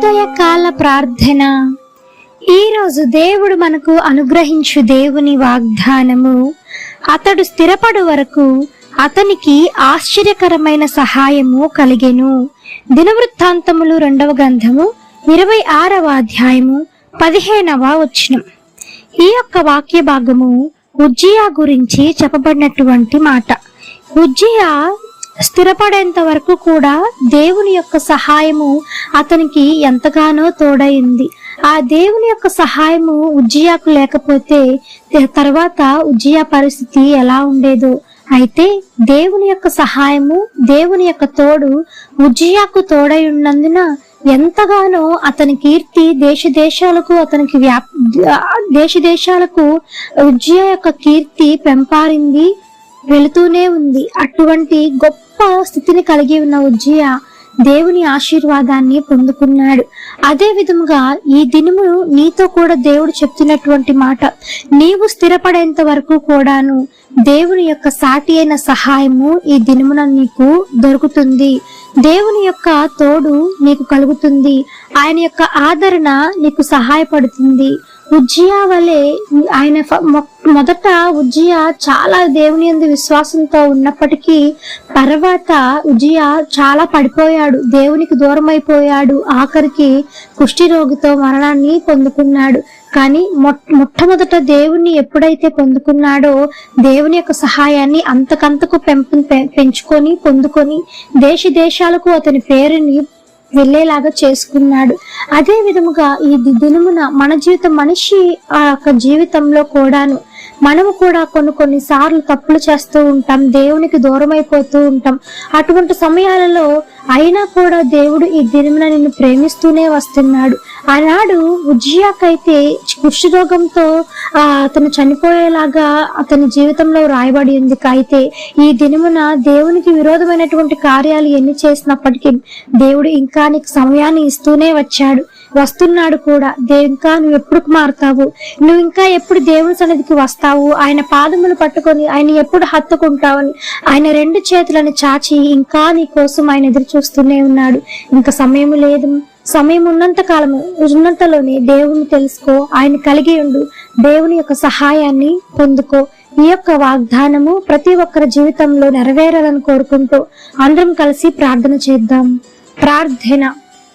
ఉదయకాల ప్రార్థన. ఈరోజు దేవుడు మనకు అనుగ్రహించు దేవుని వాగ్దానము. అతడు స్థిరపడు వరకు అతనికి ఆశ్చర్యకరమైన సహాయము కలిగెను. దినవృత్తాంతములు రెండవ గ్రంథము ఇరవై ఆరవ అధ్యాయము పదిహేనవ వచనం. ఈ యొక్క వాక్య భాగము ఉజ్జియా గురించి చెప్పబడినటువంటి మాట. ఉజ్జియా స్థిరపడేంత వరకు కూడా దేవుని యొక్క సహాయము అతనికి ఎంతగానో తోడైంది. ఆ దేవుని యొక్క సహాయము ఉజ్జియాకు లేకపోతే తర్వాత ఉజ్జియా పరిస్థితి ఎలా ఉండేదో అయితే దేవుని యొక్క సహాయము దేవుని యొక్క తోడు ఉజ్జియాకు తోడై ఉన్నందున ఎంతగానో అతని కీర్తి దేశ దేశాలకు అతనికి వ్యాప్ దేశ దేశాలకు ఉజ్జయ యొక్క కీర్తి పెంపారింది వెళుతూనే ఉంది. అటువంటి గొప్ప స్థితిని కలిగి ఉన్న ఉజ్జయ దేవుని ఆశీర్వాదాన్ని పొందుకున్నాడు. అదే విధముగా ఈ దినము నీతో కూడా దేవుడు చెప్తున్నటువంటి మాట నీవు స్థిరపడేంత వరకు కూడాను దేవుని యొక్క సాటి అయిన సహాయము ఈ దినమున నీకు దొరుకుతుంది. దేవుని యొక్క తోడు నీకు కలుగుతుంది. ఆయన యొక్క ఆదరణ నీకు సహాయపడుతుంది. ఉజ్జయా వలె ఆయన మొదట ఉజ్జయ చాలా దేవుని అందు విశ్వాసంతో ఉన్నప్పటికీ తర్వాత ఉజ్జయ చాలా పడిపోయాడు. దేవునికి దూరం అయిపోయాడు ఆఖరికి కుష్టి రోగితో మరణాన్ని పొందుకున్నాడు. కానీ మొట్టమొదట దేవుణ్ణి ఎప్పుడైతే పొందుకున్నాడో దేవుని యొక్క సహాయాన్ని అంతకంతకు పెంపు పె- పెంచుకొని పొందుకొని దేశ దేశాలకు అతని పేరుని వెళ్ళేలాగా చేసుకున్నాడు. అదే విధముగా ఈ దినమున మన జీవితం మనిషి ఆ యొక్క జీవితంలో కూడాను మనము కూడా కొన్ని కొన్ని సార్లు తప్పులు చేస్తూ ఉంటాం దేవునికి దూరం అయిపోతూ ఉంటాం. అటువంటి సమయాలలో అయినా కూడా దేవుడు ఈ దినమున నిన్ను ప్రేమిస్తూనే వస్తున్నాడు. ఆనాడు ఉజ్జియాకైతే కుష్ఠరోగంతో ఆ, అతను చనిపోయేలాగా అతని జీవితంలో రాయబడి ఉంది. అయితే ఈ దినమున దేవునికి విరోధమైనటువంటి కార్యాలు ఎన్ని చేసినప్పటికీ దేవుడు ఇంకా నీకు సమయాన్ని ఇస్తూనే వచ్చాడు. వస్తున్నాడు కూడా. దేవు ఇంకా నువ్వు ఎప్పుడు మారుతావు? నువ్వు ఇంకా ఎప్పుడు దేవుని సన్నిధికి వస్తావు? ఆయన పాదములు పట్టుకొని ఆయన ఎప్పుడు హత్తుకుంటావని ఆయన రెండు చేతులను చాచి ఇంకా నీ కోసం ఆయన ఎదురు చూస్తూనే ఉన్నాడు. ఇంకా సమయం లేదు. సమయం ఉన్నంత కాలము ఉన్నంతలోనే దేవుని తెలుసుకో ఆయన కలిగి ఉండు. దేవుని యొక్క సహాయాన్ని పొందుకో. ఈ యొక్క వాగ్దానము ప్రతి ఒక్కరి జీవితంలో నెరవేరాలని కోరుకుంటూ అందరం కలిసి ప్రార్థన చేద్దాం. ప్రార్థన.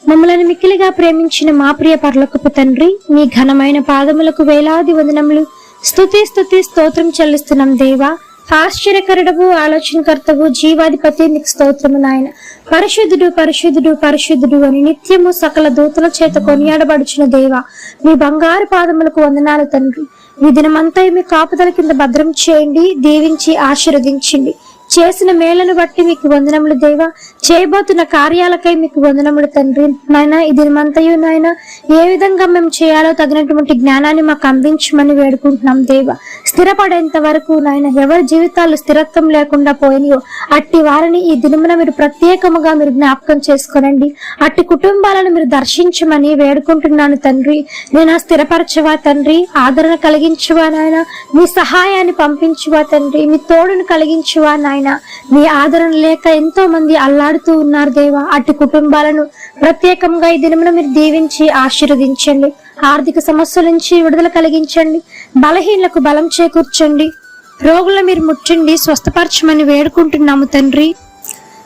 మమ్మలను మిక్కిలిగా ప్రేమించిన మా ప్రియ పర్లకపు తండ్రి మీ ఘనమైన పాదములకు వేలాది వందనములు. స్తుతి స్థుతి స్తోత్రం చెల్లిస్తున్నాం దేవా. ఆశ్చర్యకరుడవు ఆలోచనకర్తవు జీవాధిపతి నీకు స్తోత్రము నాయన. పరిశుద్ధుడు పరిశుద్ధుడు పరిశుద్ధుడు అని నిత్యము సకల దూతల చేత కొనియాడబడుచున్న దేవ మీ బంగారు పాదములకు వందనాలు తండ్రి. ఈ దినమంతా మీ కాపుదల కింద భద్రం చేయండి దీవించి ఆశీర్వదించండి చేసిన మేలను బట్టి మీకు వందనములు దేవా. చేయబోతున్న కార్యాలకై మీకు వందనములు తండ్రి. నాయన ఈ దినమంతయు నాయన ఏ విధంగా మేము చేయాలో తగినటువంటి జ్ఞానాన్ని మాకు అందించమని వేడుకుంటున్నాం దేవా. స్థిరపడేంత వరకు నాయన ఎవరి జీవితాలు స్థిరత్వం లేకుండా పోయినాయో అట్టి వారిని ఈ దినమున మీరు ప్రత్యేకముగా మీరు జ్ఞాపకం చేసుకోనండి. అట్టి కుటుంబాలను మీరు దర్శించమని వేడుకుంటున్నాను తండ్రి. నేను స్థిరపరచవా తండ్రి? ఆదరణ కలిగించువా నాయన? మీ సహాయాన్ని పంపించువా తండ్రి? మీ తోడును కలిగించువా నాయన? మీ ఆదరణ లేక ఎంతో మంది అల్లాడుతూ ఉన్నారు దేవా. అటు కుటుంబాలను ప్రత్యేకంగా ఈ దినమున మీరు దీవించి ఆశీర్వదించండి. ఆర్థిక సమస్యల నుంచి విడుదల కలిగించండి. బలహీనలకు బలం చేకూర్చండి. రోగుల మీరు ముట్టండి. స్వస్థపరచమని వేడుకుంటున్నాము తండ్రి.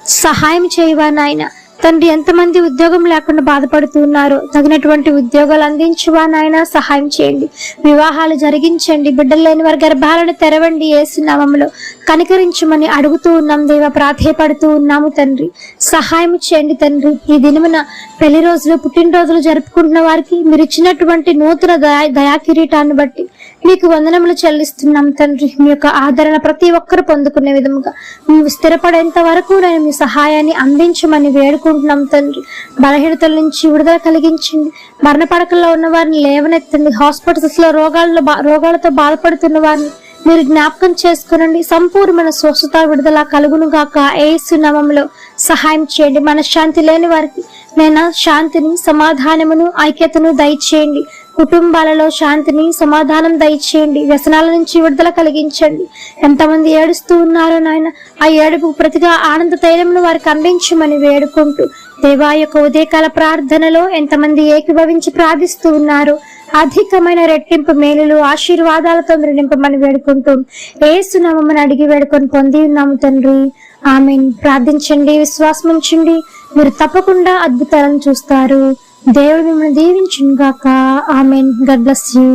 సహాయం చేయవా నాయన? తండ్రి ఎంతమంది ఉద్యోగం లేకుండా బాధపడుతున్నారు తగినటువంటి ఉద్యోగాలు అందించువా నాయన? సహాయం చేయండి. వివాహాలు జరిగించండి. బిడ్డలు లేని వారి గర్భాలను తెరవండి. ఏసునామంలో కనికరించమని అడుగుతూ ఉన్నాం దేవ ప్రాధేయపడుతూ ఉన్నాము తండ్రి. సహాయం చేయండి తండ్రి. ఈ దినమున పెళ్ళి రోజులు పుట్టినరోజులు జరుపుకుంటున్న వారికి మీరు ఇచ్చినటువంటి నూతన దయా దయా కిరీటాన్ని బట్టి మీకు వందనములు చెల్లిస్తున్నాం తండ్రి. మీ యొక్క ఆదరణ ప్రతి ఒక్కరు పొందుకునే విధముగా మీరు స్థిరపడేంత వరకు నేను మీ సహాయాన్ని అందించమని వేడుకుంటున్నాం తండ్రి. బలహీనతల నుంచి విడుదల కలిగించండి. మరణ పడకల్లో ఉన్న వారిని లేవనెత్తండి. హాస్పిటల్స్లో రోగాల్లో బా- రోగాలతో బాధపడుతున్న వారిని మీరు జ్ఞాపకం చేసుకునండి. సంపూర్ణమైన స్వస్థత విడుదల కలుగును గాక. ఏసు నామములో సహాయం చేయండి. మనశ్శాంతి లేని వారికి నేను శాంతిని సమాధానమును ఐక్యతను దయచేయండి. కుటుంబాలలో శాంతిని సమాధానం దయచేయండి. వ్యసనాల నుంచి విడుదల కలిగించండి. ఎంతమంది ఏడుస్తూ ఉన్నారో నాయన ఆ ఏడుపు ప్రతిగా ఆనంద తైలంను వారికి అందించమని వేడుకుంటూ దేవా యొక్క ఉదయకాల ప్రార్థనలో ఎంతమంది ఏకీభవించి ప్రార్థిస్తూ ఉన్నారో అధికమైన రెట్టింపు మేలులు ఆశీర్వాదాలతో మీరు నింపమని వేడుకుంటూ ఏసునామని అడిగి వేడుకొని పొంది ఉన్నాము తండ్రి. ఆమెన్. ప్రార్థించండి విశ్వాసం ఉంచండి మీరు తప్పకుండా అద్భుతాలను చూస్తారు. దేవుడు మిమ్మల్ని దీవించుగాక ఆమెన్. God bless you.